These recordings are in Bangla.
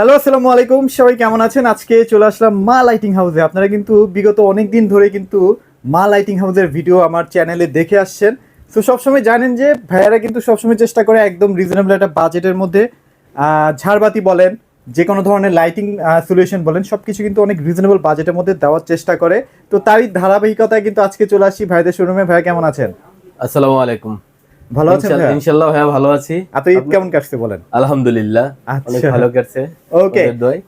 হ্যালো, আসসালামু আলাইকুম। সবাই কেমন আছেন? আজকে চলে আসলাম মা লাইটিং হাউসে আপনারা কিন্তু বিগত অনেক দিন ধরে কিন্তু মা লাইটিং হাউসের ভিডিও আমার চ্যানেলে দেখে আসছেন। তো সবসময় জানেন যে, ভাইয়ারা কিন্তু সবসময় চেষ্টা করে একদম রিজনেবল একটা বাজেটের মধ্যে ঝাড়বাতি বলেন, যে কোনো ধরনের লাইটিং সলিউশন বলেন সব কিছু কিন্তু অনেক রিজনেবল বাজেটের মধ্যে দেওয়ার চেষ্টা করে। তো তারই ধারাবাহিকতায় কিন্তু আজকে চলে আসছি ভাইদের শোরুমে ভাইয়া, কেমন আছেন? আসসালামু আলাইকুম। ভালো আছেন ইনশাল্লাহ- ভাইয়া? ভালো আছি। আপনি ঈদ কেমন কাটছে বলেন? আলহামদুলিল্লাহ আচ্ছা। অনেক ভালো কাটছে. ওদের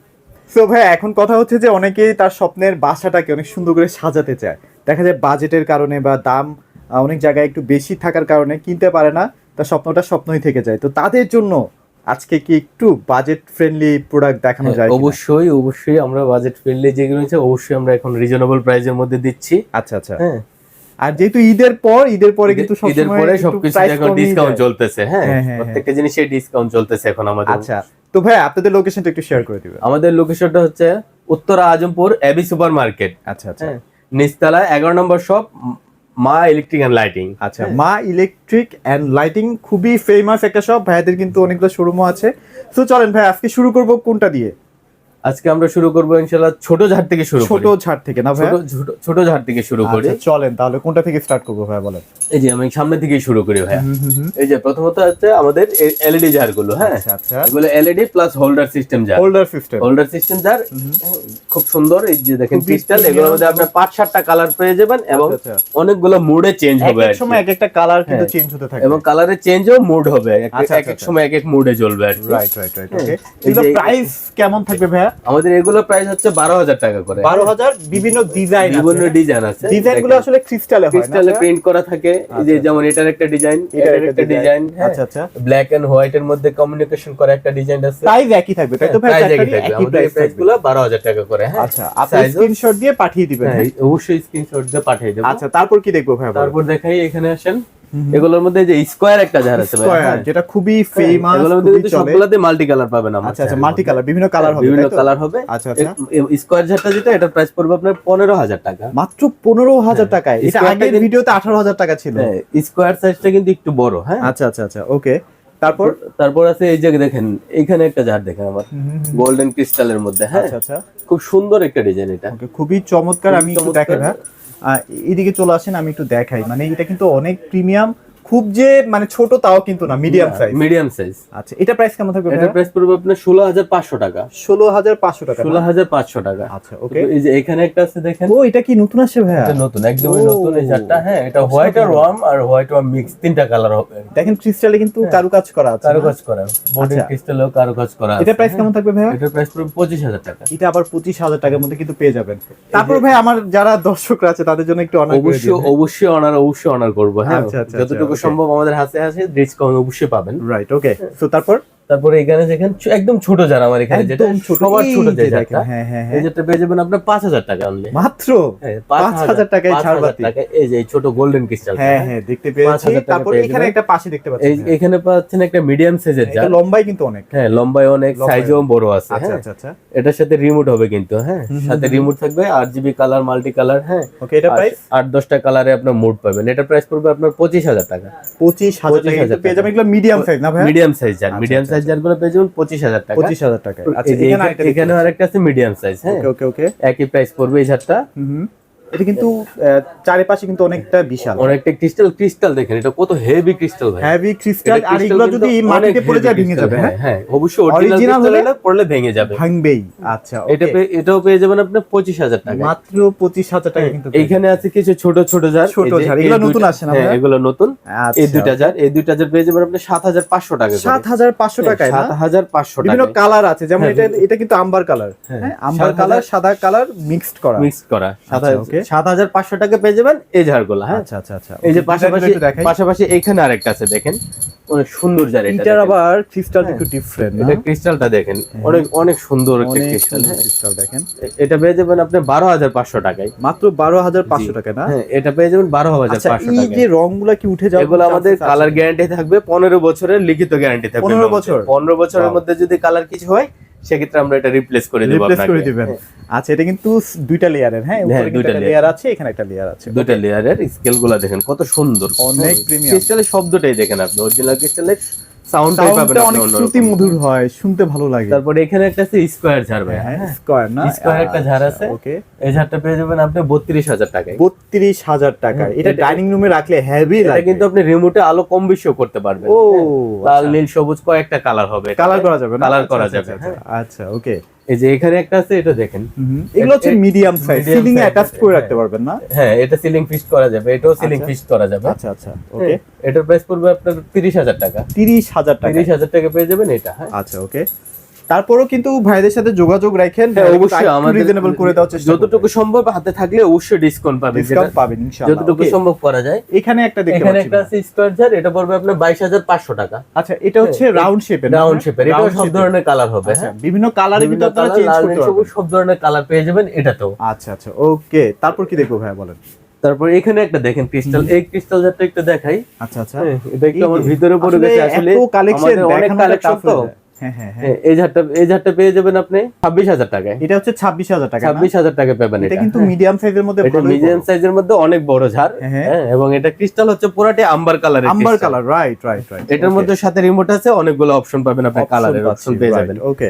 সো ভাই এখন কথা হচ্ছে যে অনেকেই তার স্বপ্নের বাসাটাকে অনেক সুন্দর করে সাজাতে চায়। দেখা যায় বাজেটের কারণে বা দাম অনেক জায়গায় একটু বেশি থাকার কারণে কিনতে পারে না তার স্বপ্নটা স্বপ্নই থেকে যায়। তো তাদের জন্য আজকে কি একটু বাজেট ফ্রেন্ডলি প্রোডাক্ট দেখানো যায় অবশ্যই অবশ্যই আমরা বাজেট ফ্রেন্ডলি যেগুলো আছে অবশ্যই আমরা এখন রিজনেবল প্রাইসের মধ্যে দিচ্ছি। আচ্ছা আচ্ছা। হ্যাঁ। আর যেহেতু ঈদের পর ঈদের পরে কিন্তু ঈদের- পরে সবকিছু এখন ডিসকাউন্ট। চলতেছে হ্যাঁ? হ্যাঁ, হ্যাঁ, প্রত্যেকটা জিনিসে ডিসকাউন্ট চলতেছে এখন আমাদের। আচ্ছা তো ভাই আপনাদের লোকেশনটা একটু শেয়ার করে দিবেন। আমাদের লোকেশনটা হচ্ছে Uttara Azampur AB super market আচ্ছা আচ্ছা। হ্যাঁ নিচতলা এগারো নম্বর shop Maa electric and lighting আচ্ছা মা ইলেকট্রিক অ্যান্ড লাইটিং খুবই ফেমাস একটা শপ ভাইয়াদের কিন্তু অনেকগুলো শোরুমও আছে। তো চলেন ভাই আজকে শুরু করব কোনটা দিয়ে? আজকে আমরা শুরু করব ইনশাল্লাহ ছোট ঝাড় থেকে শুরু ছোট করি। ছাড় থেকে না ভাই ছোট ঝাড় থেকে শুরু করি। আচ্ছা চলেন তাহলে কোনটা থেকে স্টার্ট করব ভাই বলেন। এই যে আমি সামনে থেকেই শুরু করি ভাইয়া। এই যে প্রথমত হচ্ছে আমাদের এলইডি গুলো হ্যাঁ? আচ্ছা আচ্ছা। এগুলো LED plus holder system jar holder system holder system jar খুব সুন্দর। এই যে দেখেন ক্রিস্টাল এগুলোর মধ্যে আপনি পাঁচ সাতটা কালার পেয়ে যাবেন এবং অনেকগুলো মুডে চেঞ্জ হবে এক। সময় এক একটা কালার কিন্তু হ্যাঁ। চেঞ্জ হতে থাকে। এবং কালারের চেঞ্জও মুড হবে। এক- এক। সময় এক এক মুডে কি। রাইট রাইট রাইট হ্যাঁ। ওকে এই যে- প্রাইস কেমন থাকবে ভাইয়া? আমাদের এগুলো প্রাইস হচ্ছে বারো হাজার টাকা করে। বারো হাজার বিভিন্ন ডিজাইন বিভিন্ন ডিজাইন আছে। ডিজাইনগুলো আসলে ক্রিস্টালে ক্রিস্টালে প্রিন্ট করা থাকে। যে যেমন এটার একটা ডিজাইন এটার একটা ডিজাইন আচ্ছা আচ্ছা। ব্ল্যাক এন্ড হোয়াইট এর মধ্যে কমিউনিকেশন করা একটা ডিজাইন আছে। প্রাইস একই থাকবে তাই তো ভাই? প্রাইস একই থাকবে। আমাদের প্রাইসগুলো বারো হাজার টাকা করে হ্যাঁ? আচ্ছা আপনি স্ক্রিনশট দিয়ে পাঠিয়ে দিবেন হ্যাঁ, অবশ্যই স্ক্রিনশট দিয়ে পাঠিয়ে দেবো। আচ্ছা তারপর কি দেখব ভাই তারপর দেখাই এখানে আসেন। এগুলোর মধ্যে যে স্কোয়ার একটা ঝাড় আছে হ্যাঁ। যেটা খুবই হ্যাঁ, ফেমাস এগুলোর মধ্যে কিন্তু সবগুলোতে মাল্টি কালার পাবেন আমরা আচ্ছা আচ্ছা মাল্টি কালার বিভিন্ন কালার হবে বিভিন্ন কালার হবে। আচ্ছা আচ্ছা। স্কোয়ার ঝাড়টা যেটা এটার প্রাইস পড়বে আপনার পনেরো হাজার টাকা। মাত্র পনেরো হাজার টাকায়। এটা আগের ভিডিওতে আঠারো হাজার টাকা ছিল। হ্যাঁ স্কোয়ার সাইজটা কিন্তু একটু বড় হ্যাঁ। আচ্ছা আচ্ছা আচ্ছা ওকে তারপর? তারপর আছে এই যে দেখেন এইখানে একটা ঝাড় দেখেন আমার। গোল্ডেন ক্রিস্টালের মধ্যে হ্যাঁ। আচ্ছা আচ্ছা। খুব সুন্দর একটা ডিজাইন এটা। খুবই চমৎকার আমি একটু এদিকে চলে আসেন আমি একটু দেখাই। মানে এটা কিন্তু অনেক প্রিমিয়াম খুব যে মানে ছোট তাও কিন্তু না মিডিয়াম সাইজ মিডিয়াম সাইজ আচ্ছা এটা প্রাইস কেমন থাকবে এটার প্রাইস পড়বে আপনার ষোলো হাজার পাঁচশো টাকা। ষোলো হাজার পাঁচশো টাকা। ষোলো হাজার পাঁচশো টাকা। আচ্ছা ওকে এই যে এখানে একটা আছে দেখেন। ও এটা কি নতুন আসছে ভাইয়া? এটা নতুন একদমই নতুন এই ঝাড়টা হ্যাঁ এটা হোয়াইট আর ওয়ার্ম আর হোয়াইট ওয়ার্ম মিক্স তিনটা কালার হবে। দেখেন ক্রিস্টালে কিন্তু কারুকাজ করা আছে না? কারুকাজ করা বডি আচ্ছা। ক্রিস্টালেও কারুকাজ করা আছে এটা প্রাইস হ্যাঁ। কেমন থাকবে ভাইয়া? এটার প্রাইস পড়বে পঁচিশ হাজার টাকা। এটা আবার পঁচিশ হাজার টাকার মধ্যে কিন্তু পেয়ে যাবেন। তারপর ভাই আমার যারা দর্শকরা আছে তাদের জন্য একটু অনার অবশ্যই অবশ্যই অনার অবশ্যই অনার করব হ্যাঁ। আচ্ছা, আচ্ছা, যতটুকু সম্ভব আমাদের হাতে আছে ডিসকাউন্ট অবশ্যই পাবেন। রাইট ওকে তো তারপর? তারপরে এখানে দেখেন একদম ছোট যার আমার এখানে যেটা ছোট। সবার ছোট যে যে হ্যাঁ হ্যাঁ এই হ্যাঁ যেটা পেয়ে যাবেন পাঁচ হাজার টাকা অনলি মাত্র? হ্যাঁ, পাঁচ হাজার টাকায় পাঁচ ঝাড়বাতি। এই যে এই ছোট গোল্ডেন ক্রিস্টাল হ্যাঁ হ্যাঁ দেখতে পেয়েছি। 5,000 তারপর এখানে একটা পাশে দেখতে পাচ্ছি এই এখানে পাচ্ছেন একটা মিডিয়াম সাইজের এটা লম্বাই কিন্তু অনেক। হ্যাঁ লম্বায় অনেক সাইজও বড় আছে আচ্ছা হ্যাঁ। আচ্ছা আচ্ছা। এটার সাথে রিমোট হবে কিন্তু হ্যাঁ। সাথে রিমোট থাকবে আট জিবি কালার মাল্টি কালার হ্যাঁ। ওকে এটা আর প্রাইস আট দশটা কালারে আপনার মোড পাবেন। এটা প্রাইস পড়বে আপনার পঁচিশ হাজার টাকা। পঁচিশ হাজার টাকা পেয়ে যাবেন। এগুলো মিডিয়াম সাইজ না ভাই মিডিয়াম সাইজ জার মিডিয়াম আচ্ছা, সাইজ জারগুলো পেয়ে যাবেন পঁচিশ হাজার টাকা। পঁচিশ হাজার টাকা আচ্ছা এখানে আরেকটা আছে মিডিয়াম সাইজ হ্যাঁ। ওকে ওকে একই প্রাইস পড়বে এই ঝাড়টা হুম। এটা কিন্তু চারিপাশে কিন্তু অনেকটা বিশাল। অনেকটা ক্রিস্টাল ক্রিস্টাল দেখেন এটা কত হেভি ক্রিস্টাল ভাই। হেভি ক্রিস্টাল আর এগুলো যদি মাটিতে পড়ে যায় ভেঙে যাবে হ্যাঁ? হ্যাঁ অবশ্যই অরিজিনাল হলে? পড়লে ভেঙে যাবে। ভাঙবেই। আচ্ছা এটা এটাও পেয়ে যাবেন আপনি পঁচিশ হাজার টাকা মাত্র পঁচিশ হাজার টাকা কিন্তু পেয়ে এইখানে আছে কিছু ছোট ছোট জার ছোট জার, এগুলো নতুন আসছে না হ্যাঁ এগুলো নতুন। আচ্ছা। এই দুইটা জার এই দুইটা জার পেয়ে যাবেন আপনি সাত হাজার পাঁচশো টাকা করে। সাত হাজার পাঁচশো টাকায় না? সাত হাজার পাঁচশো বিভিন্ন টাকা কালার আছে যেমন হ্যাঁ, এটা এটা কিন্তু আম্বার কালার হ্যাঁ। হ্যাঁ আম্বার কালার সাদা কালার মিক্সড করা। মিক্স করা আচ্ছা, হাজার- okay। সাত হাজার পাঁচশো টাকা পেয়ে যাবেন এই ঝাড়গুলো হ্যাঁ। আচ্ছা আচ্ছা আচ্ছা। এই যে পাশাপাশি পাশাপাশি এখানে আরেকটা আছে দেখেন। অনেক সুন্দর জার এটা আবার ক্রিস্টাল হ্যাঁ। একটু ডিফারেন্ট এটা ক্রিস্টালটা দেখেন। অনেক অনেক সুন্দর একটা ক্রিস্টাল ক্রিস্টাল দেখেন। এটা পেয়ে যাবেন আপনি বারো হাজার পাঁচশো টাকায়। মাত্র বারো হাজার পাঁচশো টাকা না? হ্যাঁ এটা পেয়ে যাবেন বারো হাজার আচ্ছা পাঁচশো এই যে রংগুলা কি উঠে যাবে এগুলো আমাদের কালার গ্যারান্টি থাকবে পনেরো বছরের লিখিত গ্যারান্টি থাকবে 15 বছর? পনেরো বছরের মধ্যে যদি কালার কিছু হয় সেক্ষেত্রে আমরা এটা রিপ্লেস করে দেবো রিপ্লেস করে দিবেন। আচ্ছা এটা কিন্তু দুইটা লেয়ারের হ্যাঁ? হ্যাঁ, উপরে দুইটা দুইটা লেয়ার আছে এখানে একটা লেয়ার আছে। দুইটা লেয়ারের স্কেলগুলো দেখেন কত সুন্দর। অনেক প্রিমিয়াম ক্রিস্টালের শব্দটাই দেখেন আপনি অরিজিনাল ক্রিস্টালের সাউন্ডটাই পাবেন অনেক শ্রুতি মধুর হয় শুনতে ভালো লাগে। তারপরে এখানে একটা আছে স্কোয়ার ঝাড় ভাই। হ্যাঁ হ্যাঁ স্কয়ার না? Square একটা ঝাড় আছে। ওকে এই ঝাড়টা পেয়ে যাবেন আপনি বত্রিশ হাজার টাকায়। বত্রিশ হাজার টাকা। এটা ডাইনিং রুমে রাখলে হেভি এটা কিন্তু আপনি রিমোটে আলো কম বেশিও করতে পারবেন। ও হ্যাঁ। লাল নীল সবুজ কয়েকটা কালার হবে কালার করা যাবে কালার করা আচ্ছা, যাবে আচ্ছা, হ্যাঁ। আচ্ছা ওকে এই যে এখানে একটা আছে এটা দেখেন। এগুলো হচ্ছে মিডিয়াম সাইজ সিলিং এ অ্যাটাচ করে। রাখতে পারবেন না? হ্যাঁ এটা সিলিং ফিক্সড করা যাবে এটাও সিলিং আচ্ছা। ফিক্সড করা যাবে। আচ্ছা আচ্ছা ওকে এটার প্রাইস পড়বে আপনার তিরিশ হাজার টাকা। তিরিশ হাজার টাকা তিরিশ হাজার টাকা পেয়ে যাবেন এটা হ্যাঁ। আচ্ছা ওকে তারপরও কিন্তু ভাইদের সাথে যোগাযোগ রাখেন হ্যাঁ, অবশ্যই আমাদের রিজনেবল করে দেওয়ার চেষ্টা যতটুকু সম্ভব হাতে থাকলে অবশ্যই ডিসকাউন্ট পাবেন ডিসকাউন্ট পাবেন ইনশাআল্লাহ। যতটুকু সম্ভব করা যায়। এখানে একটা দেখতে পাচ্ছি এখানে একটা আছে স্কোয়ার জার এটা পড়বে আপনার বাইশ হাজার পাঁচশো টাকা। আচ্ছা এটা হচ্ছে হ্যাঁ, রাউন্ড শেপের রাউন্ড শেপের এটাও সব ধরনের কালার হবে আচ্ছা হ্যাঁ। বিভিন্ন কালারে কিন্তু আপনারা চেঞ্জ করতে পারবেন। সব ধরনের কালার পেয়ে যাবেন এটাতেও আচ্ছা আচ্ছা ওকে তারপর কি দেখব ভাইয়া বলেন। তারপর এখানে একটা দেখেন ক্রিস্টাল এই ক্রিস্টাল জারটা একটু দেখাই। আচ্ছা আচ্ছা। হ্যাঁ, এটা একটু আমার ভিতরে পড়ে গেছে আসলে কালেকশন আমাদের অনেক কালেকশন তো হ্যাঁ হ্যাঁ হ্যাঁ হ্যাঁ, এই ঝাড়টা এই ঝাড়টা পেয়ে যাবেন আপনি ছাব্বিশ হাজার টাকায়। এটা হচ্ছে ছাব্বিশ হাজার টাকা ছাব্বিশ হাজার টাকা পাবেন এটা কিন্তু হ্যাঁ। মিডিয়াম সাইজের মধ্যে এটা মিডিয়াম সাইজের মধ্যে অনেক বড় ঝাড় হ্যাঁ। হ্যাঁ। এবং এটা ক্রিস্টাল হচ্ছে পুরাটি amber colour amber colour right right right এটার মধ্যে সাথে রিমোট আছে অনেকগুলো অপশন পাবেন আপনি কালারের অপশন পেয়ে যাবেন। ওকে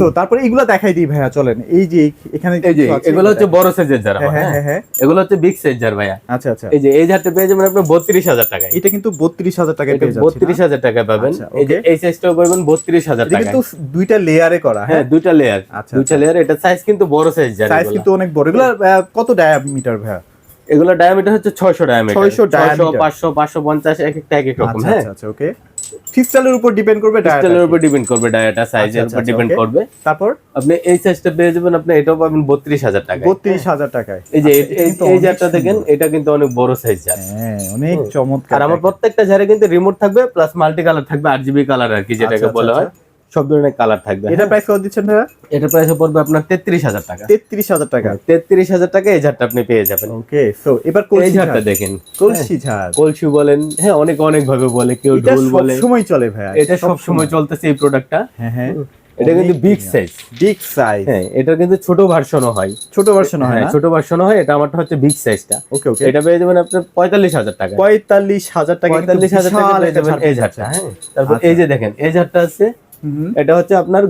সো তারপরে এগুলো দেখাই দিই ভাইয়া চলেন। এই যে এখানে এই যে এগুলো হচ্ছে বড় সাইজের ঝাড় হ্যাঁ হ্যাঁ হ্যাঁ হ্যাঁ? এগুলো হচ্ছে বিগ সাইজ ভাইয়া। আচ্ছা আচ্ছা। এই যে এই ঝাড়টা পেয়ে যাবেন আপনি বত্রিশ হাজার এটা কিন্তু বত্রিশ হাজার টাকায় পেয়ে যাচ্ছে বত্রিশ হাজার টাকা পাবেন। আচ্ছা, এই যে এই সাইজটাও পাবেন বত্রিশ হাজার এটা টাকা কিন্তু দুইটা লেয়ারে করা হ্যাঁ? হ্যাঁ দুইটা লেয়ার আচ্ছা, দুইটা লেয়ার এটা সাইজ কিন্তু বড় সাইজ ঝাড় সাইজ কিন্তু অনেক বড়। এগুলো কত ডায়ামিটার ভাইয়া? এগুলো ডায়ামিটার হচ্ছে ছয়শো ডায়ামিটার 600 diameter। পাঁচশো পাঁচশো পঞ্চাশ এক একটা এক এক রকম আচ্ছা হ্যাঁ? আচ্ছা আচ্ছা ওকে ক্রিস্টালের উপর ডিপেন্ড করবে ক্রিস্টালের উপর ডিপেন্ড করবে ডায়াটা সাইজের আচ্ছা, উপর আচ্ছা, ডিপেন্ড করবে। তারপর? আপনি এই সাইজটা পেয়ে যাবেন আপনি এটাও পাবেন বত্রিশ হাজার টাকা বত্রিশ হাজার টাকায়। এই যে আচ্ছা, এই- জারটা দেখেন এটা কিন্তু অনেক বড় সাইজ জার হ্যাঁ অনেক চমৎকার আর আমার প্রত্যেকটা জারে কিন্তু রিমোট থাকবে প্লাস মাল্টি কালার থাকবে আর জিবি কালার আর কি যেটাকে আচ্ছা, বলা আচ্ছা, হয় সব ধরনের কালার থাকবে এটা হ্যাঁ। প্রাইস কত দিচ্ছেন ভাইয়া? এটা প্রাইস পড়বে আপনার তেত্রিশ হাজার টাকা। তেত্রিশ হাজার টাকা। তেত্রিশ হাজার টাকা এই ঝাড়টা আপনি পেয়ে যাবেন। ওকে সো এবার কলসি ঝাড়টা দেখেন কলসি ঝাড়। কলসি বলেন হ্যাঁ অনেক অনেক ভাবে বলে কেউ ঢোল বলে। সব সময় চলে ভাইয়া এটা সব সময় চলতেছে এই প্রোডাক্টটা হ্যাঁ হ্যাঁ। এটা কিন্তু বিগ সাইজ বিগ সাইজ হ্যাঁ এটা কিন্তু ছোট ভার্সনও হয়। ছোট ভার্সন হয় হ্যাঁ না? ছোট ভার্সনও হয় এটা আমারটা হচ্ছে বিগ সাইজটা ওকে ওকে। এটা পেয়ে যাবেন আপনার পঁয়তাল্লিশ হাজার টাকা। পঁয়তাল্লিশ হাজার টাকা পঁয়তাল্লিশ হাজার টাকা পেয়ে যাবেন এই ঝাড়টা হ্যাঁ। তারপর আচ্ছা। এই যে দেখেন এই ঝাড়টা আছে এটা হচ্ছে আপনার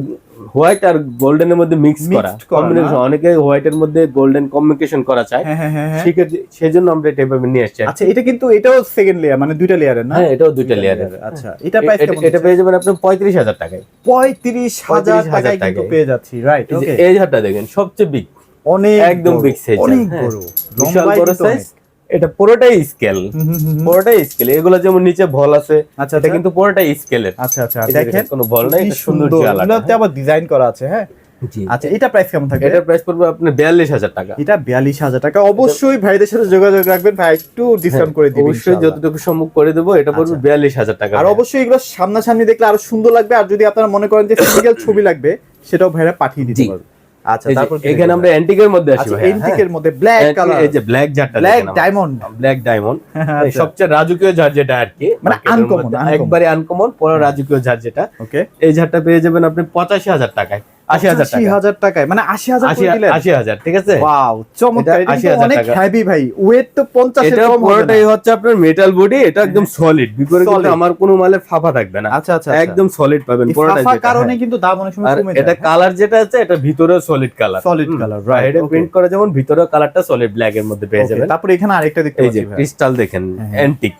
হোয়াইট আর গোল্ডেনের মধ্যে মিক্স করা। কম্বিনেশন অনেকে হোয়াইটের মধ্যে গোল্ডেন কমিউনিকেশন করা চায়। হ্যাঁ হ্যাঁ হ্যাঁ হ্যাঁ। সেক্ষেত্রে সেজন্য আমরা এটা এভাবে নিয়ে আসছি আচ্ছা এটা কিন্তু এটাও সেকেন্ড লেয়ার মানে দুইটা লেয়ারের না? হ্যাঁ এটাও দুইটা লেয়ারের আচ্ছা এটা প্রাইস এটা এটা পেয়ে যাবেন আপনি পঁয়ত্রিশ হাজার টাকায়। পঁয়ত্রিশ হাজার 35,000 টাকায় কিন্তু পেয়ে যাচ্ছি রাইট ওকে এই ঝাড়টা দেখেন সবচেয়ে বিগ অনেক একদম big size, অনেক। বড়। লম্বায় বড় সাইজ। এটা পুরোটাই স্কেল। পুরোটাই স্কেল এগুলো যেমন নিচে ভল আছে আচ্ছা এটা আচ্ছা। কিন্তু পুরোটাই স্কেলের আচ্ছা আচ্ছা দেখেন দেখেন, কোনো বল নাই, এটা সুন্দর এগুলোতে আবার ডিজাইন করা আছে হ্যাঁ? আচ্ছা এটা প্রাইস কেমন থাকবে? এটার প্রাইস পড়বে আপনার বিয়াল্লিশ হাজার টাকা। এটা বিয়াল্লিশ হাজার টাকা। অবশ্যই ভাইদের সাথে যোগাযোগ রাখবেন। ভাই একটু ডিসকাউন্ট করে দিবেন হ্যাঁ, অবশ্যই যতটুকু সম্ভব করে দেবো এটা পড়বে আচ্ছা। বিয়াল্লিশ হাজার টাকা আর অবশ্যই এগুলো সামনাসামনি দেখলে আরও সুন্দর লাগবে। আর যদি আপনারা মনে করেন যে ছবি লাগবে সেটাও ভাইরা পাঠিয়ে দিতে। পারবে। আচ্ছা তারপর এখানে আমরা অ্যান্টিকের মধ্যে আসি ভাই এন্টিকের মধ্যে ব্ল্যাক কালার এই যে ব্ল্যাক জারটা ব্ল্যাক ডায়মন্ড ব্ল্যাক ডায়মন্ড। সবচেয়ে রাজকীয় যেটা আর কি মানে। একবারে আনকমন পরে রাজকীয় ঝাড় যেটা। ওকে এই ঝাড়টা পেয়ে যাবেন আপনি পঁচাশি হাজার টাকায়। টাকায়। মানে ঠিক আছে? ওয়াও চমৎকার এটা এটা কিন্তু 80,000 অনেক হেভি ভাই। ওয়েট তো। পুরোটাই হচ্ছে আপনার মেটাল বডি এটা একদম সলিড আমার কোনো মালে ফাফা থাকবে না। আচ্ছা আচ্ছা একদম সলিড পাবেন পুরোটাই কারণে হ্যাঁ। কিন্তু দাম অনেক সময় আর কমে এটা কালার যেটা আছে এটা ভিতরেও solid colour solid colour right এটা প্রিন্ট করা যেমন ভিতরেও কালারটা সলিড ব্ল্যাক এর মধ্যে পেয়ে যাবেন। তারপরে এখানে আরেকটা দেখতে এই যে পাচ্ছি ক্রিস্টাল দেখেন হ্যাঁ, হ্যাঁ। অ্যান্টিক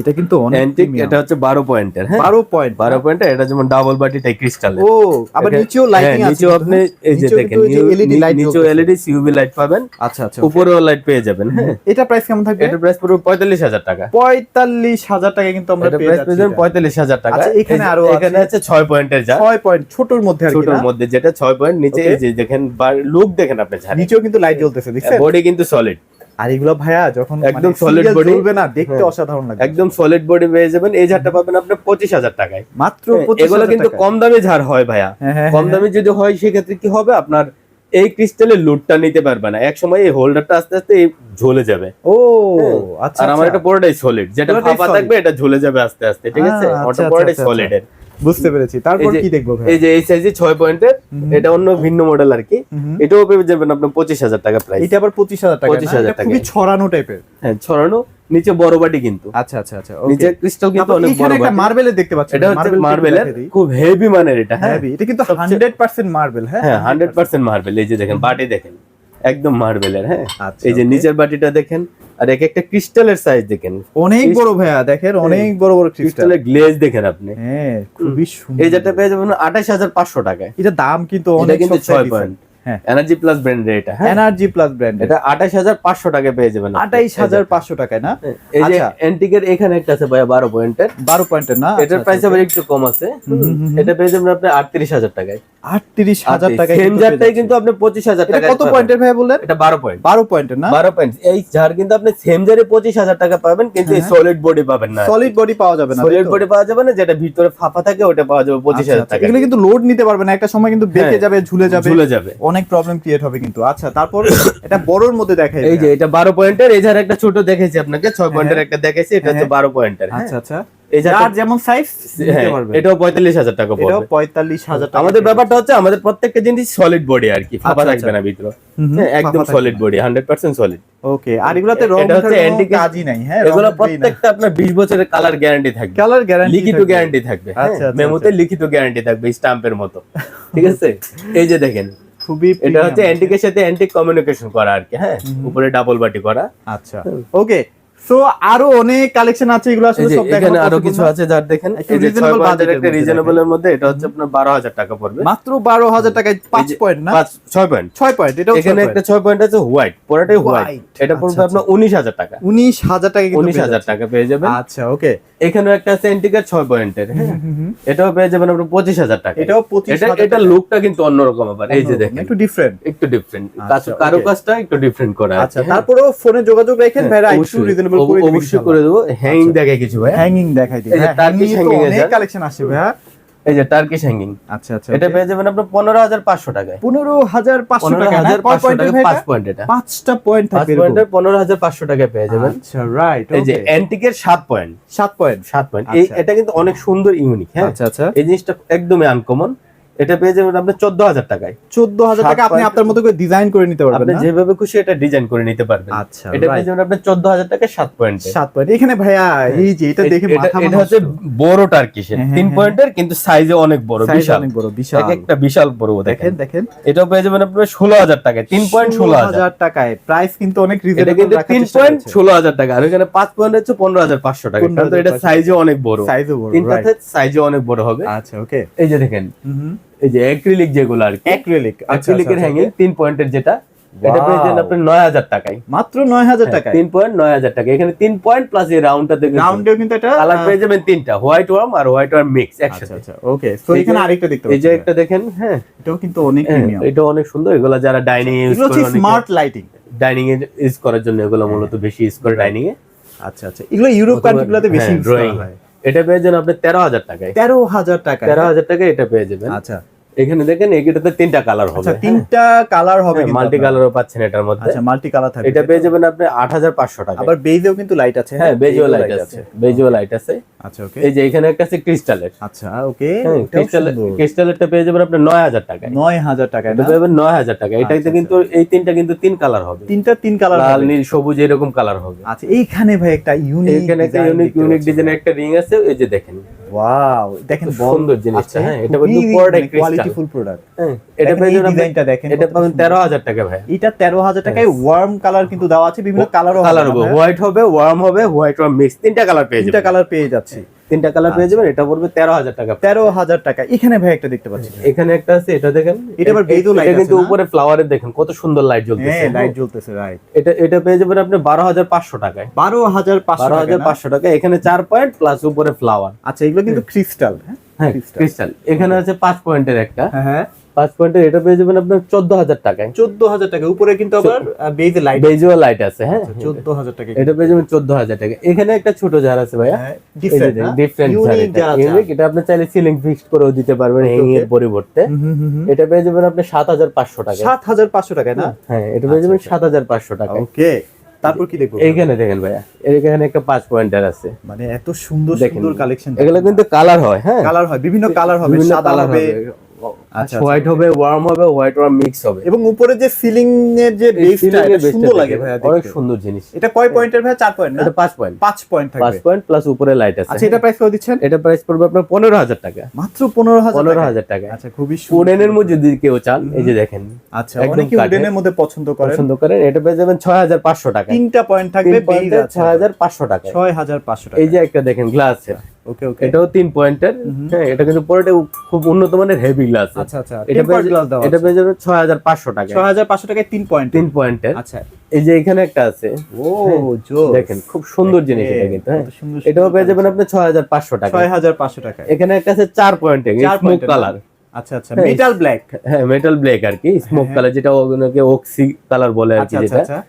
এটা কিন্তু অনেক অ্যান্টিক। এটা হচ্ছে বারো পয়েন্টের হ্যাঁ? বারো পয়েন্ট বারো পয়েন্টের এটা যেমন ডাবল বাটিটাই ক্রিস্টাল ও আবার নিচেও লাইটিং আছে নিচেও আপনি এই যে দেখেন লাইট নিচেও এলইডি সিইউভি লাইট পাবেন। আচ্ছা আচ্ছা উপরেও লাইট পেয়ে যাবেন হ্যাঁ? এটা প্রাইস কেমন থাকবে? এটা প্রাইস পড়বে পঁয়তাল্লিশ হাজার টাকা। পঁয়তাল্লিশ হাজার টাকা কিন্তু আমরা এটা পেয়ে প্রাইস যাচ্ছি পেয়ে যাবেন এটা। পঁয়তাল্লিশ হাজার টাকা। আচ্ছা, এখানে আরও এখানে আছে। ছয় পয়েন্টের যা। ছয় পয়েন্ট ছোটর মধ্যে আর কি ছোটর মধ্যে যেটা ছয় পয়েন্ট নিচে. এই যে দেখেন লুক দেখেন আপনি নিচেও কিন্তু লাইট জ্বলতেছে দেখছেন? বডি কিন্তু সলিড আর এগুলো ভাইয়া যখন একদম মানে solid serial না দেখতে হ্যাঁ। অসাধারণ লাগবে। একদম সলিড বডি পেয়ে যাবেন। এই ঝাড়টা পাবেন আপনি পঁচিশ হাজার টাকায়। মাত্র হ্যাঁ, 25,000 এগুলো কিন্তু কম দামে ঝাড় হয় ভাইয়া। হ্যাঁ, কম দামে যদি হয় সেক্ষেত্রে কি হবে? আপনার এই ক্রিস্টালের লুটটা নিতে পারবে না। এক সময় এই হোল্ডারটা আস্তে আস্তে এই ঝুলে যাবে। ও। আচ্ছা আর আমার আচ্ছা। এটা পুরোটাই সলিড যেটা ফাঁপা থাকবে এটা ঝুলে যাবে আস্তে আস্তে ঠিক আছে? আচ্ছা, ওটা আচ্ছা, পুরোটাই আচ্ছা, সলিডের বুঝতে পেরেছি। তারপর কি দেখব এই যে এই সাইজে ছয় পয়েন্টের এটা অন্য ভিন্ন মডেল আর কি। এটাও পেয়ে যাবেন পঁচিশ হাজার টাকা প্রাইস এটা আবার পঁচিশ হাজার টাকা 25,000 এটা খুবই ছড়ানো টাইপের হ্যাঁ ছড়ানো নিচে বড় বাটি কিন্তু। আচ্ছা আচ্ছা আচ্ছা। নিচে ক্রিস্টাল কিন্তু অনেক বড় বাটি। মার্বেলের দেখতে পাচ্ছি এটা হচ্ছে মার্বেলের খুব হেভি মানের এটা হ্যাঁ? হেভি এটা কিন্তু সবচেয়ে- 100% মার্বেল হ্যাঁ? হ্যাঁ হান্ড্রেড পার্সেন্ট মার্বেল এই যে দেখেন বাটি দেখেন একদম মার্বেলের হ্যাঁ? আচ্ছা, এই যে নিচের বাটিটা দেখেন আর এক একটা ক্রিস্টালের সাইজ দেখেন। অনেক বড় ভাইয়া দেখেন অনেক বড় বড় ক্রিস্টালের গ্লেজ দেখেন আপনি। হ্যাঁ খুবই সুন্দর। এই যেটা পেয়ে যাবেন আঠাশ হাজার পাঁচশো টাকায়। এটা দাম কিন্তু অনেক কিন্তু ছয় পয়েন্ট হ্যাঁ। এনার্জি প্লাস ব্র্যান্ডের এটা হ্যাঁ? এনার্জি প্লাস ব্র্যান্ড এটা আঠাশ হাজার পাঁচশো টাকায় পেয়ে যাবেন আপনি। আঠাইশ হাজার পাঁচশো টাকায় না? হ্যাঁ, এই যে আচ্ছা। অ্যান্টিকের এখানে একটা আছে ভাইয়া বারো পয়েন্টের বারো পয়েন্টের না? এটার প্রাইস আবার একটু কম আছে। এটা পেয়ে যাবেন আপনি আটত্রিশ হাজার টাকায়। আটত্রিশ হাজার টাকায় সেম কিন্তু আপনি পঁচিশ হাজার টাকা কত পয়েন্টের ভাইয়া বললেন? এটা বারো পয়েন্ট বারো পয়েন্টের না? বারো পয়েন্ট এই জার কিন্তু আপনি সেম পঁচিশ হাজার টাকা পাবেন কিন্তু হ্যাঁ। সলিড বডি পাবেন না সলিড বডি পাওয়া যাবে না সলিড বডি পাওয়া যাবে না যেটা ভিতরে ফাঁপা থাকে ওটা পাওয়া যাবে পঁচিশ আচ্ছা, হাজার আচ্ছা। টাকা। এগুলো কিন্তু লোড নিতে পারবে না একটা সময় কিন্তু বেঁকে হ্যাঁ। যাবে ঝুলে যাবে। ঝুলে যাবে। অনেক প্রবলেম ক্রিয়েট হবে কিন্তু। আচ্ছা তারপর এটা বড়র মধ্যে দেখাই এই যে এটা বারো পয়েন্টের এই জার একটা ছোট দেখেছি আপনাকে ছয় পয়েন্টের একটা দেখেছি এটা হচ্ছে হ্যাঁ। বারো পয়েন্টের হ্যাঁ। আচ্ছা আচ্ছা। যার যেমন সাইজ হ্যাঁ, পারবে। এটাও পঁয়তাল্লিশ হাজার টাকা এটাও পঁয়তাল্লিশ হাজার টাকা আমাদের ব্যাপারটা হচ্ছে আমাদের প্রত্যেকটা জিনিস সলিড বডি আর কি ফাঁপা আচ্ছা, থাকবে না ভিতরে। হুম, হুম, একদম solid body hundred percent solid okay আর এগুলাতে রং হচ্ছে উঠানোর কাজই নাই হ্যাঁ এগুলো প্রত্যেকটা আপনার বিশ বছরের কালার গ্যারান্টি থাকবে। কালার গ্যারান্টি লিখিত গ্যারান্টি থাকবে আচ্ছা, আচ্ছা, মেমোতে লিখিত গ্যারান্টি থাকবে স্টাম্পের মতো। ঠিক আছে? এই যে দেখেন খুবই এটা হচ্ছে অ্যান্টিকের সাথে অ্যান্টিক কমিউনিকেশন করা আর কি হ্যাঁ উপরে ডাবল বাটি করা। আচ্ছা। ওকে সো আরও অনেক কালেকশন আছে এগুলো আসলে সব এখানে আরও কিছু আছে যার দেখেন একটু এই যে reasonable ছয় একটা রিজনেবল এর মধ্যে এটা হচ্ছে আপনার বারো হাজার টাকা পড়বে। মাত্র বারো হাজার টাকায় পাঁচ এই যে পয়েন্ট না? পাঁচ ছয় পয়েন্ট ছয় পয়েন্ট এটা এখানে একটা ছয় পয়েন্ট আছে হোয়াইট পুরোটাই হোয়াইট এটা পড়বে আচ্ছা, আপনার উনিশ হাজার টাকা। উনিশ হাজার টাকা কিন্তু উনিশ পেয়ে হাজার যাচ্ছে। টাকা পেয়ে যাবেন। আচ্ছা ওকে এখানেও একটা আছে এন্টিকের ছয় পয়েন্টের হ্যাঁ? এটাও পেয়ে যাবেন আপনার পঁচিশ হাজার টাকা। এটাও পঁচিশ এটা এটা লুকটা কিন্তু অন্যরকম আবার এই যে দেখেন। একটু ডিফারেন্ট একটু ডিফারেন্ট আচ্ছা, কারও কাজটা একটু ডিফারেন্ট করা আছে আচ্ছা তারপরেও ফোনে যোগাযোগ রাখেন ভাইরা একটু অবশ্যই করে দিবেন অবশ্যই করে দেবো। হ্যাঙ্গিং দেখে কিছু ভাই হ্যাঙ্গিং দেখাই দিই হ্যাঁ hanging আছে। কালেকশন ভাইয়া। এই যে টার্কিশ হ্যাঙ্গিং আচ্ছা আচ্ছা এটা পেয়ে যাবেন হাজার পাঁচশো টাকায়। পনেরো হাজার পাঁচশো পনেরো টাকা হাজার কয় পাঁচশো পয়েন্টের টাকা ভাই পাঁচ এটা? পয়েন্ট এটা। পাঁচটা পয়েন্ট থাকবে এরকম। পয়েন্টের পনেরো হাজার পাঁচশো টাকায় পেয়ে যাবেন। আচ্ছা রাইট এই যে অ্যান্টিকের সাত পয়েন্ট সাত পয়েন্ট সাত পয়েন্ট এই আচ্ছা। এটা কিন্তু অনেক সুন্দর ইউনিক হ্যাঁ? আচ্ছা আচ্ছা। এই জিনিসটা একদমই আনকমন এটা পেয়ে যাবেন আপনার চোদ্দ হাজার টাকায়। চোদ্দ হাজার টাকা আপনি আপনার মতো করে ডিজাইন করে নিতে পারবেন আপনি যেভাবে খুশি এটা ডিজাইন করে নিতে পারবেন। আচ্ছা এটা পেয়ে যাবেন আপনার চোদ্দ হাজার টাকায় সাত পয়েন্ট। সাত পয়েন্ট। এখানে ভাইয়া এই যে এটা দেখে মাথা এটা হচ্ছে বড় টার্কিশের হ্যাঁ, তিন হ্যাঁ, পয়েন্টের কিন্তু সাইজে অনেক বড় সাইজ বিশাল। অনেক বড় বিশাল। এক একটা বিশাল বড় দেখেন। দেখেন এটাও পেয়ে যাবেন আপনার ষোলো হাজার টাকায়। তিন পয়েন্ট ষোলো হাজার। টাকায়। প্রাইস কিন্তু অনেক এটা রিজনেবল কিন্তু তিন পয়েন্ট ষোলো হাজার টাকা। আর এখানে পাঁচ পয়েন্ট হচ্ছে পনেরো হাজার পাঁচশো টাকা। কারণ তো এটা 15,500 সাইজে অনেক বড়। সাইজও বড় তিনটাতে সাইজে অনেক বড় হবে। আচ্ছা ওকে এই যে দেখেন। হুম। এই যে অ্যাক্রিলিক যেগুলো আর কি অ্যাক্রিলিক আচ্ছা অ্যাক্রিলিকের হ্যাঙ্গিং তিন পয়েন্টের যেটা এটা পেয়ে আপনি নয় হাজার টাকায়। মাত্র নয় হাজার টাকায়? তিন পয়েন্ট নয় হাজার টাকা এখানে তিন পয়েন্ট প্লাস এই রাউন্ডটা রাউন্ডেও কিন্তু এটা কালার পেয়ে যাবেন তিনটা হোয়াইট ওয়ার্ম আর হোয়াইট ওয়ার্ম মিক্স আচ্ছা একসাথে। আচ্ছা ওকে তো এখানে আরেকটা দেখতে এই যে একটা দেখেন হ্যাঁ। এটাও কিন্তু অনেক হ্যাঁ, প্রিমিয়াম এটা অনেক সুন্দর এগুলো যারা ডাইনিং ইউজ করে স্মার্ট লাইটিং ডাইনিং এ ইউজ করার জন্য এগুলো মূলত বেশি ইউজ করে ডাইনিং এ আচ্ছা আচ্ছা এগুলো ইউরোপ কান্ট্রিগুলোতে বেশি হ্যাঁ, ইউজ করা হয়। এটা পেয়ে যাবেন আপনি তেরো হাজার টাকায়। তেরো হাজার টাকা তেরো হাজার টাকায় এটা পেয়ে যাবেন। আচ্ছা। এখানে দেখেন এটাতে তিনটা কালার হবে। আচ্ছা তিনটা কালার হবে মাল্টি কালারও পাচ্ছেন এটার মধ্যে। আচ্ছা মাল্টি কালার থাকবে এটা পেয়ে যাবেন আপনি আট হাজার পাঁচশো টাকা আবার বেজেও কিন্তু লাইট আছে হ্যাঁ বেজেও লাইট আছে বেজুয়াল লাইট আছে। আচ্ছা ওকে এই যে এখানে একটা আছে ক্রিস্টালের আচ্ছা ওকে ক্রিস্টাল ক্রিস্টালেরটা পেয়ে যাবেন আপনি নয় হাজার টাকায়। নয় হাজার টাকায় এটা পেয়ে যাবেন নয় হাজার টাকা এটাতে আচ্ছা, কিন্তু এই তিনটা কিন্তু তিন কালার হবে। তিনটা তিন কালার লাল নীল সবুজ এরকম কালার হবে। আচ্ছা এইখানে ভাই একটা ইউনিক এখানে একটা ইউনিক ইউনিক ডিজাইনের একটা রিং আছে এই যে দেখেন। ওয়াও দেখেন সুন্দর জিনিসটা, হ্যাঁ, এটা কিন্তু পুরোটাই crystal। কোয়ালিটি ফুল প্রোডাক্ট হ্যাঁ এটা পেয়ে ডিজাইনটা দেখেন এটা পাবেন সুন্দর। তেরো হাজার টাকা ভাই। এটা তেরো হাজার টাকায় ওয়ার্ম কালার কিন্তু দেওয়া আছে বিভিন্ন কালারও কালার হবে হোয়াইট হবে ওয়ার্ম হবে হোয়াইট ওয়ার্ম মিক্স তিনটা কালার পেয়ে তিনটা কালার পেয়ে যাচ্ছি। তিনটা কালার পেয়ে যাবেন এটা পড়বে তেরো হাজার টাকা তেরো হাজার টাকা। এখানে ভাই একটা দেখতে পাচ্ছি। এখানে একটা আছে এটা দেখেন। এটা আবার কিন্তু? উপরে ফ্লাওয়ারের দেখেন কত সুন্দর লাইট জ্বলতেছে। হ্যাঁ লাইট জ্বলতেছে রাইট এটা এটা পেয়ে যাবেন আপনি বারো হাজার পাঁচশো টাকায়। বারো হাজার বারো হাজার পাঁচশো টাকা এখানে চার পয়েন্ট প্লাস উপরে ফ্লাওয়ার আচ্ছা এগুলো কিন্তু ক্রিস্টাল হ্যাঁ? হ্যাঁ ক্রিস্টাল এখানে আছে পাঁচ পয়েন্টের একটা। হ্যাঁ হ্যাঁ। পাঁচ পয়েন্টের এটা পেয়ে যাবেন আপনার চোদ্দ হাজার টাকায়। চোদ্দ হাজার টাকা। উপরে কিন্তু আবার বেজে লাইট বেজুয়াল লাইট আছে হ্যাঁ? চোদ্দ হাজার টাকা এটা পেয়ে যাবেন চোদ্দ হাজার টাকা। এখানে একটা ছোট জার আছে ভাইয়া। হ্যাঁ, ডিফারেন্ট ডিফারেন্ট ইউনিক এটা। আপনি চাইলে সিলিং ফিক্সড করেও দিতে পারবেন হ্যাঙ্গিং এর পরিবর্তে। এটা পেয়ে যাবেন আপনি সাত হাজার পাঁচশো টাকা সাত হাজার পাঁচশো টাকায় না? হ্যাঁ এটা পেয়ে যাবেন সাত হাজার পাঁচশো টাকা ওকে তারপর কি দেখব? এইখানে দেখেন ভাইয়া। এখানে একটা পাঁচ পয়েন্টার আছে। মানে এত সুন্দর। সুন্দর কালেকশন এগুলো কিন্তু কালার হয় হ্যাঁ? কালার হয় বিভিন্ন কালার হবে সাদা হবে। আচ্ছা, হোয়াইট আচ্ছা, হবে ওয়ার্ম হবে হোয়াইট ওয়ার্ম মিক্স হবে। এবং উপরে যে সিলিং এর যে বেসটা এটা সুন্দর লাগে ভাইয়া অনেক সুন্দর জিনিস। এটা কয় পয়েন্টের ভাইয়া? চার পয়েন্ট না? এটা পাঁচ পয়েন্ট। পাঁচ পয়েন্ট পাঁচ থাকবে পয়েন্ট প্লাস উপরে লাইট আছে। আচ্ছা এটা প্রাইস কত দিচ্ছেন? এটা প্রাইস পড়বে আপনার পনেরো হাজার টাকা। মাত্র পনেরো হাজার পনেরো টাকা? হাজার টাকা। আচ্ছা খুবই সুন্দর। উডেনের মধ্যে যদি কেউ চান এই যে দেখেন আচ্ছা অনেকে। উডেনের মধ্যে পছন্দ করেন। পছন্দ করেন এটা পেয়ে যাবেন ছয় হাজার পাঁচশো টাকা। তিনটা পয়েন্ট থাকবে বেজ আছে ছয় হাজার পাঁচশো টাকা ছয় হাজার পাঁচশো টাকা এই যে একটা দেখেন গ্লাসের ওকে ওকে এটাও তিন পয়েন্টের। হ্যাঁ এটা কিন্তু পুরোটা খুব উন্নত মানের হেভি গ্লাস আচ্ছা আচ্ছা এটা গ্লাস দেওয়া এটা পেয়ে যাবে ছয় হাজার পাঁচশো টাকা ছয় হাজার পাঁচশো টাকায় তিন পয়েন্ট তিন পয়েন্টের। আচ্ছা। এই যে এখানে একটা আছে। ও জো দেখেন খুব সুন্দর জিনিস এটা কিন্তু হ্যাঁ। এটাও পেয়ে যাবেন আপনি ছয় হাজার পাঁচশো টাকা ছয় হাজার পাঁচশো টাকায়। এখানে একটা আছে চার পয়েন্টের স্মোক কালার আচ্ছা আচ্ছা মেটাল ব্ল্যাক হ্যাঁ মেটাল ব্ল্যাক আর কি স্মোক কালার যেটা ওগুলোকে অক্সি কালার বলে আর কি আচ্ছা আচ্ছা যেটা। হ্যাঁ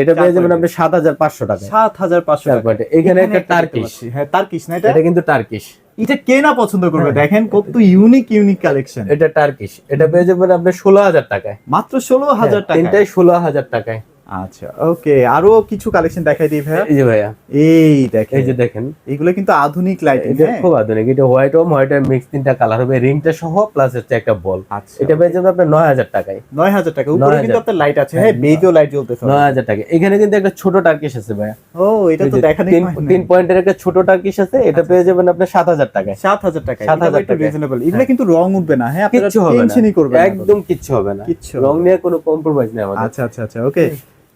এটা পেয়ে যাবেন আপনি সাত হাজার পাঁচশো টাকা। সাত হাজার পাঁচশো চার টাকা। এখানে একটা টার্কিশ হ্যাঁ টার্কিশ না এটা? কিন্তু টার্কিশ এটা কে না পছন্দ হ্যাঁ। করবে দেখেন কত ইউনিক ইউনিক কালেকশন এটা টার্কিশ এটা পেয়ে যাবেন আপনি ষোলো হাজার টাকায়। মাত্র ষোলো হাজার টাকা এটাই ষোলো হাজার টাকায়। আচ্ছা ওকে আরও কিছু কালেকশন দেখাই দিই ভাইয়া। এই যে ভাইয়া। এই দেখেন। এই যে দেখেন। এগুলো কিন্তু আধুনিক লাইটিং এটা খুব আধুনিক এটা হোয়াইট ও হোয়াইট এর মিক্স তিনটা কালার হবে রিংটা সহ প্লাস হচ্ছে একটা বল আচ্ছা। এটা পেয়ে যাবেন আপনার নয় হাজার টাকায়। নয় হাজার টাকা উপরে কিন্তু আপনার লাইট আছে হ্যাঁ বেজও লাইট জ্বলতেছে নয় হাজার টাকা। এখানে কিন্তু একটা ছোট টার্কিশ আছে ভাইয়া। ও এটা তো দেখানি তিন পয়েন্টের একটা ছোট টার্কিশ আছে এটা পেয়ে যাবেন আপনি সাত হাজার টাকায়। সাত হাজার টাকা 7,000 এটা টাকা। রিজনেবল এগুলো কিন্তু রং উঠবে না হ্যাঁ আপনারা টেনশনই করবেন একদম কিচ্ছু হবে না। কিচ্ছু রং নিয়ে কোনো কম্প্রোমাইজ নেই আমাদের। আচ্ছা আচ্ছা আচ্ছা ওকে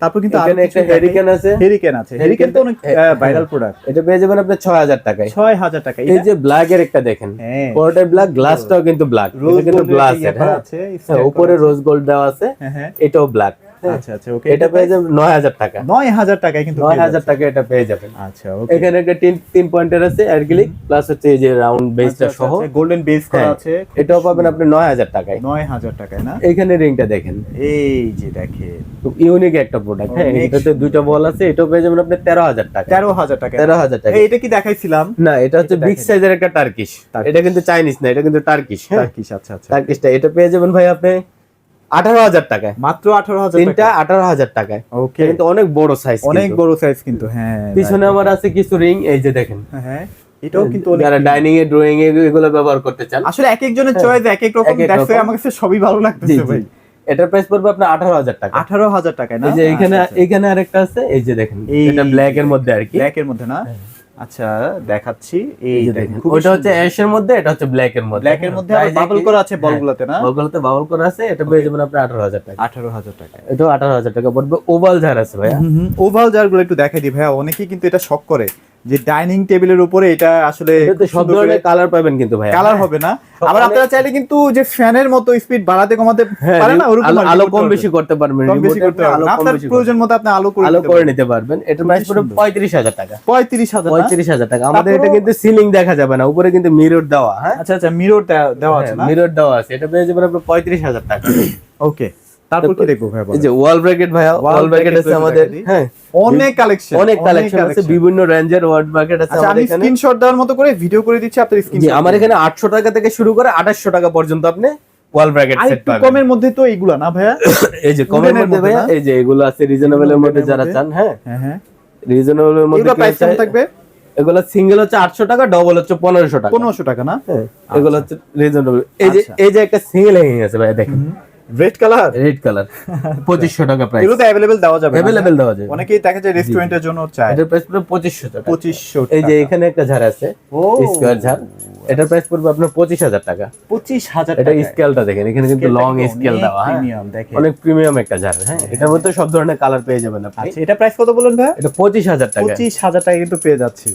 তারপর কিন্তু এখানে একটা হেরিকেন আছে। হেরিকেন আছে। হেরিকেন তো অনেক হ্যাঁ, ভাইরাল প্রোডাক্ট এটা পেয়ে যাবেন আপনি ছয় হাজার টাকায়। ছয় হাজার টাকা। এই যে ব্ল্যাক এর একটা দেখেন। হ্যাঁ। পুরোটাই ব্ল্যাক গ্লাসটাও কিন্তু ব্ল্যাক এটা কিন্তু গ্লাস আছে হ্যাঁ উপরে রোজ গোল্ড দেওয়া আছে হ্যাঁ হ্যাঁ। এটাও ব্ল্যাক আচ্ছা আচ্ছা ওকে এটা পেয়ে যাবেন নয় হাজার টাকা। নয় হাজার টাকায় কিন্তু নয় পেয়ে হাজার টাকা এটা পেয়ে যাবেন। আচ্ছা ওকে। এখানে একটা তিন তিন পয়েন্টের আছে অ্যারগিলিক প্লাস হচ্ছে এই যে রাউন্ড বেসটা সহ। গোল্ডেন বেস করা হ্যাঁ, আছে এটাও পাবেন আপনি নয় হাজার টাকায়। নয় হাজার টাকায় না? এইখানে রিংটা দেখেন। এই যে দেখেন। খুব ইউনিক একটা প্রোডাক্ট হ্যাঁ এটাতে দুইটা বল আছে এটাও পেয়ে যাবেন আপনি তেরো হাজার টাকা তেরো হাজার টাকা তেরো হাজার টাকা এটা কি দেখাইছিলাম? না এটা হচ্ছে বিগ সাইজের একটা টার্কিশ টার্কিশ। এটা কিন্তু চাইনিজ না এটা কিন্তু টার্কিশ হ্যাঁ। টার্কিশ আচ্ছা আচ্ছা। টার্কিশটা এটা পেয়ে যাবেন ভাই আপনি আঠারো হাজার টাকায়। মাত্র আঠারো হাজার তিনটা আঠারো হাজার টাকায়। ওকে। কিন্তু অনেক বড় সাইজ অনেক বড় সাইজ কিন্তু হ্যাঁ পিছনে আমার আছে কিছু রিং এই যে দেখেন। হ্যাঁ এটাও কিন্তু যারা ডাইনিং এ ড্রয়িং এ এগুলো ব্যবহার করতে চান। আসলে এক একজনের চয়েস এক এক রকম এক এক দেখছে আমার কাছে সবই ভালো লাগতেছে ভাই। এটার প্রাইস পড়বে আপনার আঠারো হাজার টাকা। আঠারো হাজার টাকায় না? এই যে এখানে আচ্ছা, আচ্ছা। এখানে আরেকটা আছে এই যে দেখেন এটা ব্ল্যাক এর মধ্যে আর কি। ব্ল্যাক এর মধ্যে না? আচ্ছা দেখাচ্ছি। এই ওটা হচ্ছে অ্যাশ এর মধ্যে এটা হচ্ছে ব্ল্যাক এর মধ্যে। ব্ল্যাক এর মধ্যে বাবল করা আছে হ্যাঁ, বলগুলোতে না? বলগুলোতে বাবল করা আছে এটা পেয়ে যাবেন আপনি আঠারো হাজার টাকা। আঠারো হাজার টাকা। এটা আঠারো হাজার টাকা পড়বে ওভাল জার আছে ভাইয়া। ওভাল জারগুলো একটু দেখাই দিই ভাইয়া অনেকেই কিন্তু এটা শক করে। যে ডাইনিং টেবিলের উপরে এটা আসলে সব ধরনের কালার পাবেন কিন্তু ভাইয়া। কালার হবে না। আবার আপনারা চাইলে কিন্তু যে ফ্যানের মতো স্পিড বাড়াতে কমাতে হ্যাঁ পারে না ওরকম আলো- কম বেশি করতে পারবেন কম বেশি করতে পারবেন। আপনার প্রয়োজন মতো আপনি আলো করে আলো করে নিতে পারবেন। এটা প্রাইস পড়বে সুন্দর। পঁয়ত্রিশ হাজার টাকা। পঁয়ত্রিশ হাজার না? পঁয়ত্রিশ হাজার টাকা। আমাদের এটা কিন্তু সিলিং দেখা যাবে না। উপরে কিন্তু মিরর দেওয়া হ্যাঁ? আচ্ছা আচ্ছা মিরর দেওয়া আছে না? মিরর দেওয়া আছে। এটা পেয়ে যাবেন আপনি পঁয়ত্রিশ হাজার টাকা। ওকে তারপর কি দেখব ভাইয়া এই যে ওয়াল ব্র্যাকেট ভাইয়া ওয়াল ব্র্যাকেট আছে আমাদের হ্যাঁ। অনেক কালেকশন অনেক কালেকশন আছে বিভিন্ন রেঞ্জের ওয়াল ব্র্যাকেট আছে আচ্ছা আমাদের এখানে। স্ক্রিনশট দেওয়ার মতো করে ভিডিও করে দিচ্ছি আপনার স্ক্রিনশট আমার এখানে আটশো টাকা থেকে শুরু করে আঠাশশো টাকা পর্যন্ত আপনি ওয়াল ব্র্যাকেট সেট পাবেন। কমের মধ্যে তো এইগুলা না ভাইয়া? এই যে কমের মধ্যে ভাইয়া এই যে এগুলো আছে রিজনেবল এর মধ্যে যারা চান হ্যাঁ। হ্যাঁ হ্যাঁ। রিজনেবল মধ্যে এগুলো প্রাইস কেমন থাকবে? এগুলো সিঙ্গেল হচ্ছে আটশো টাকা ডবল হচ্ছে পনেরোশো টাকা। পনেরোশো টাকা না? হ্যাঁ, এগুলো হচ্ছে রিজনেবল এই যে আচ্ছা। এই যে একটা সিঙ্গেল হ্যাঙ্গিং আছে ভাই দেখেন। রেড কালার রেড কালার টাকা প্রাইস এগুলো তো দেওয়া যাবে অ্যাভেলেবেল দেওয়া যায় অনেকেই দেখা যায় রেস্টুরেন্টের জন্য চায়। এটার প্রাইস টাকা। এই যে এখানে একটা ঝাড় আছে স্কোয়ার ঝাড়। এটার প্রাইস পড়বে আপনার পঁচিশ হাজার টাকা। পঁচিশ হাজার এটা স্কেলটা দেখেন এখানে কিন্তু লং স্কেল দেওয়া হ্যাঁ? প্রিমিয়াম দেখে অনেক প্রিমিয়াম একটা ঝাড় হ্যাঁ? এটার মধ্যে সব ধরনের কালার পেয়ে যাবেন আপনি। আচ্ছা এটা প্রাইস কত বলেন ভাই? এটা পঁচিশ হাজার টাকা। পঁচিশ হাজার টাকা কিন্তু পেয়ে যাচ্ছি।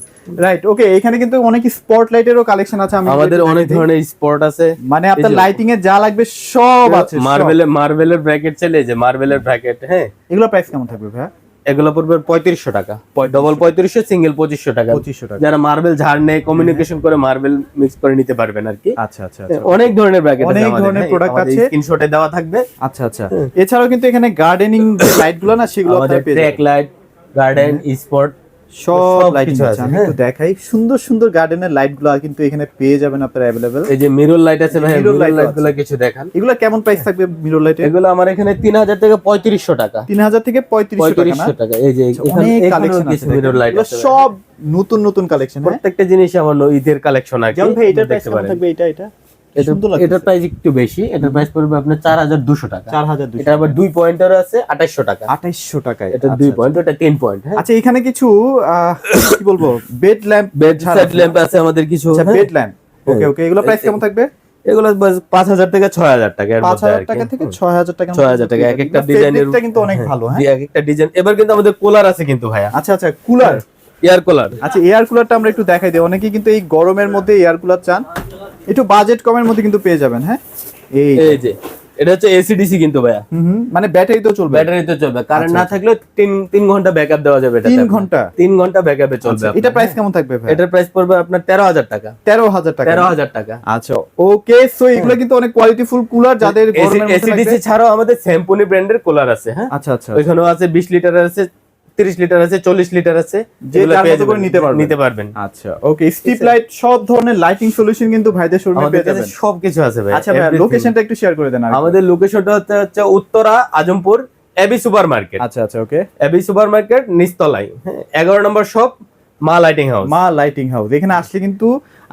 রাইট ওকে এখানে কিন্তু অনেক স্পট লাইটেরও কালেকশন আছে আমাদের অনেক ধরনের স্পট আছে। মানে আপনার লাইটিং এ যা লাগবে সব আছে। মার্বেলের মার্বেলের ব্র্যাকেট চলে যে মার্বেলের ব্র্যাকেট হ্যাঁ? এগুলো প্রাইস কেমন থাকবে ভাই এগুলো পড়বে পঁয়ত্রিশশো টাকা। ডবল পঁয়ত্রিশশো সিঙ্গেল পঁচিশশো টাকা। পঁচিশশো টাকা। যারা মার্বেল ঝাড় নেয় কমিউনিকেশন করে মার্বেল মিক্স করে নিতে পারবেন আর কি। আচ্ছা আচ্ছা আচ্ছা। অনেক ধরনের ব্র্যাকেট অনেক ধরনের product আছে। স্ক্রিনশটে দেওয়া থাকবে। আচ্ছা আচ্ছা। এছাড়াও কিন্তু এখানে গার্ডেনিং যে লাইটগুলো না সেগুলো আমাদের ট্র্যাক লাইট গার্ডেন স্পট সব লাইটিং আছে আছে, আমি হ্যাঁ। একটু দেখাই। সুন্দর সুন্দর গার্ডেনের লাইটগুলো কিন্তু এখানে পেয়ে যাবেন আপনারা অ্যাভেলেবেল এই যে মিরর লাইট আছে ভাই মিরর light লাইট আছে। গুলো কিছু দেখান। এগুলো কেমন প্রাইস থাকবে মিরর লাইটে এগুলো আমার এখানে তিন হাজার থেকে পঁয়ত্রিশশো টাকা। তিন হাজার থেকে পঁয়ত্রিশশো টাকা না? এই যে এখানে অনেক কালেকশন আছে মিরর লাইট আছে সব নতুন নতুন কালেকশন হ্যাঁ। প্রত্যেকটা জিনিস আমার ঈদের কালেকশন কি। যেমন ভাই দেখতে থাকবে? এটা এটা এটা। এটার প্রাইস একটু বেশি এটার প্রাইস পড়বে আপনার চার হাজার দুশো টাকা। চার হাজার এটা আবার দুই পয়েন্টের আছে আঠাশশো টাকা। আঠাইশশো টাকায়। এটা আচ্ছা, দুই আচ্ছা। পয়েন্ট ওটা তিন পয়েন্ট হ্যাঁ। আচ্ছা এখানে কিছু কি বলব bed lamp bed side lamp আছে আমাদের কিছু আচ্ছা হ্যাঁ। বেড ল্যাম্প ওকে ওকে এগুলো প্রাইস কেমন থাকবে? এগুলো পাঁচ হাজার থেকে ছয় হাজার টাকা পাঁচ মধ্যে হাজার টাকা থেকে ছয় হাজার টাকা ছয় হাজার টাকা এক একটা ডিজাইনের কিন্তু অনেক ভালো হ্যাঁ। এক একটা ডিজাইন এবার কিন্তু আমাদের কুলার আছে কিন্তু ভাইয়া। আচ্ছা আচ্ছা কুলার এয়ার কুলার। আচ্ছা এয়ার কুলারটা আমরা একটু দেখাই দিই। অনেকেই কিন্তু এই গরমের মধ্যে এয়ার কুলার চান। একটু বাজেট কমের মধ্যে কিন্তু পেয়ে যাবেন হ্যাঁ? এই এই যে এটা হচ্ছে এসিডিসি কিন্তু ভাইয়া। মানে ব্যাটারি তো চলবে। ব্যাটারিতে চলবে। কারেন্ট আচ্ছা, না থাকলেও তিন তিন ঘণ্টা ব্যাকআপ দেওয়া যাবে এটাতে তিন ঘণ্টা? তিন ঘণ্টা ব্যাকআপে চলবে আচ্ছা, এটা প্রাইস। কেমন থাকবে ভাই এটার প্রাইস পড়বে আপনার তেরো হাজার টাকা। তেরো হাজার টাকা। তেরো হাজার টাকা। আচ্ছা ওকে সো এগুলো কিন্তু অনেক কোয়ালিটিফুল কুলার যাদের এসিডিসি ছাড়াও আমাদের স্যাম্পনি ব্র্যান্ডের কুলার আছে হ্যাঁ? আচ্ছা আচ্ছা ওইখানেও আছে বিশ লিটার আছে তিরিশ লিটার আছে চল্লিশ লিটার আছে করে নিতে পারবেন। নিতে পারবেন। আচ্ছা ওকে স্ট্রিপ লাইট সব ধরনের লাইটিং সলিউশন কিন্তু ভাইদের শোরুমে পেয়ে যাবেন। সবকিছু আছে ভাই আচ্ছা ভাই লোকেশনটা একটু শেয়ার করে দেন আমাদের লোকেশনটা হচ্ছে Uttara Azampur AB super market আচ্ছা আচ্ছা ওকে। এবি সুপার মার্কেট নিচতলায়। হ্যাঁ এগারো নম্বর shop Maa lighting house Maa lighting house এখানে আসলে কিন্তু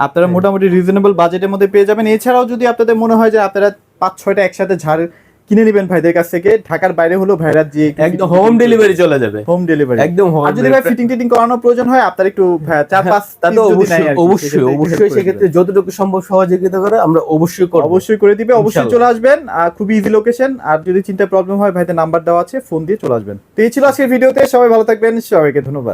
আপনারা মোটামুটি রিজনেবল বাজেটের মধ্যে পেয়ে যাবেন। এছাড়াও যদি আপনাদের মনে হয় যে আপনারা পাঁচ ছয়টা একসাথে ঝাড় কিনে নেবেন ভাইদের কাছ থেকে। ঢাকার বাইরে হলেও ভাইরা যে একদম হোম ডেলিভারি চলে যাবে। হোম ডেলিভারি একদম আর যদি ভাই ফিটিং টিটিং করানোর প্রয়োজন হয় আপনার একটু ভাই, চার পাঁচ তা তো অবশ্যই অবশ্যই অবশ্যই। সেক্ষেত্রে যতটুকু সম্ভব সহযোগিতা করে আমরা অবশ্যই করব। অবশ্যই করে দিবে অবশ্যই চলে আসবেন। আর খুবই ইজি লোকেশন আর যদি চিন্তা প্রবলেম হয় ভাইদের নাম্বার দেওয়া আছে ফোন দিয়ে চলে আসবেন। তো এই ছিল আজকের ভিডিওতে। সবাই ভালো থাকবেন। সবাইকে ধন্যবাদ।